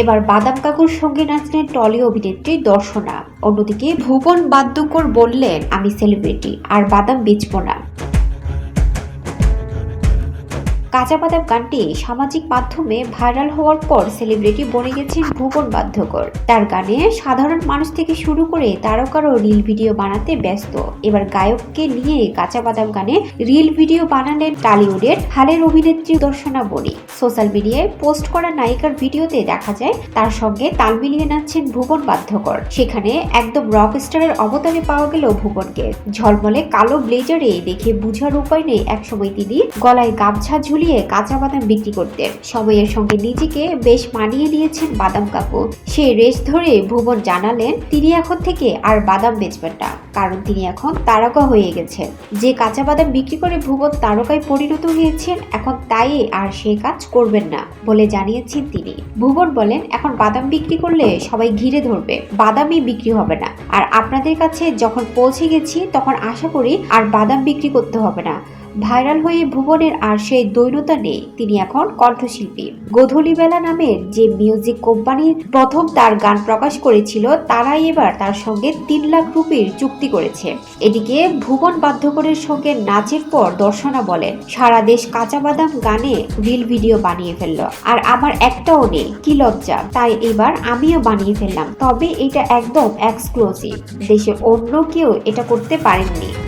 এবার বাদাম কাকুর সঙ্গে নাচলেন টলি অভিনেত্রী দর্শনা। অন্যদিকে ভুবন বাদ্যকর বললেন, আমি সেলিব্রিটি আর বাদাম বেচবো না। কাঁচা বাদাম গানটি সামাজিক মাধ্যমে ভাইরাল হওয়ার পর সেলিব্রিটি বনে গেছেন ভুবন বাধ্যকর তার গানে সাধারণ মানুষ থেকে শুরু করে তারকারও রিল ভিডিও বানাতে ব্যস্ত। এবার গায়ককে নিয়ে কাঁচা বাদাম গানে রিল ভিডিও বানালেন টালিউডের হালের অভিনেত্রী দর্শনা বনি সোশ্যাল মিডিয়ায় পোস্ট করা নায়িকার ভিডিওতে দেখা যায়, তার সঙ্গে তাল মিলিয়ে নাচছেন ভুবন বাধ্যকর সেখানে একদম রক স্টারের অবতারে পাওয়া গেল ভুবনকে। ঝলমলে কালো ব্লেজারে দেখে বুঝার উপায় নেই একসময় তিনি। গলায় গামছা ঝুলিয়ে কাঁচা বাদাম বিক্রি করতেন। সময়ের সঙ্গে নিজেকে বেশ মানিয়ে নিয়েছেন বাদাম কাকু। সেই রেস ধরে ভুবন জানালেন, তিনি এখন থেকে আর বাদাম বেচবেন না। কারণ তিনি এখন তারকা হয়ে গেছেন। যে কাঁচা বাদাম বিক্রি করে ভুবন তারকায় পরিণত হয়েছেন, এখন তাই আর সে কাজ করবেন না বলে জানিয়েছেন তিনি। ভুবন বলেন, এখন বাদাম বিক্রি করলে সবাই ঘিরে ধরবে, বাদামই বিক্রি হবে না। আর আপনাদের কাছে যখন পৌঁছে গেছি, তখন আশা করি আর বাদাম বিক্রি করতে হবে না। ভাইরাল হয়ে ভুবনের আর সেই দৈনতা নেই, তিনি এখন কণ্ঠশিল্পী। গোধূলি বেলা নামের যে মিউজিক কোম্পানি প্রথম তার গান প্রকাশ করেছিল, তারাই এবার তার সঙ্গে তিন লাখ রুপির চুক্তি করেছে। এদিকে ভুবন বাধ্যকরের সঙ্গে নাচের পর দর্শনা বলেন, সারা দেশ কাঁচা বাদাম গানে রিল ভিডিও বানিয়ে ফেলল। আর আমার একটাও নেই, কি লজ্জা। তাই এবার আমিও বানিয়ে ফেললাম। তবে এটা একদম এক্সক্লুসিভ দেশে অন্য কেউ এটা করতে পারেননি।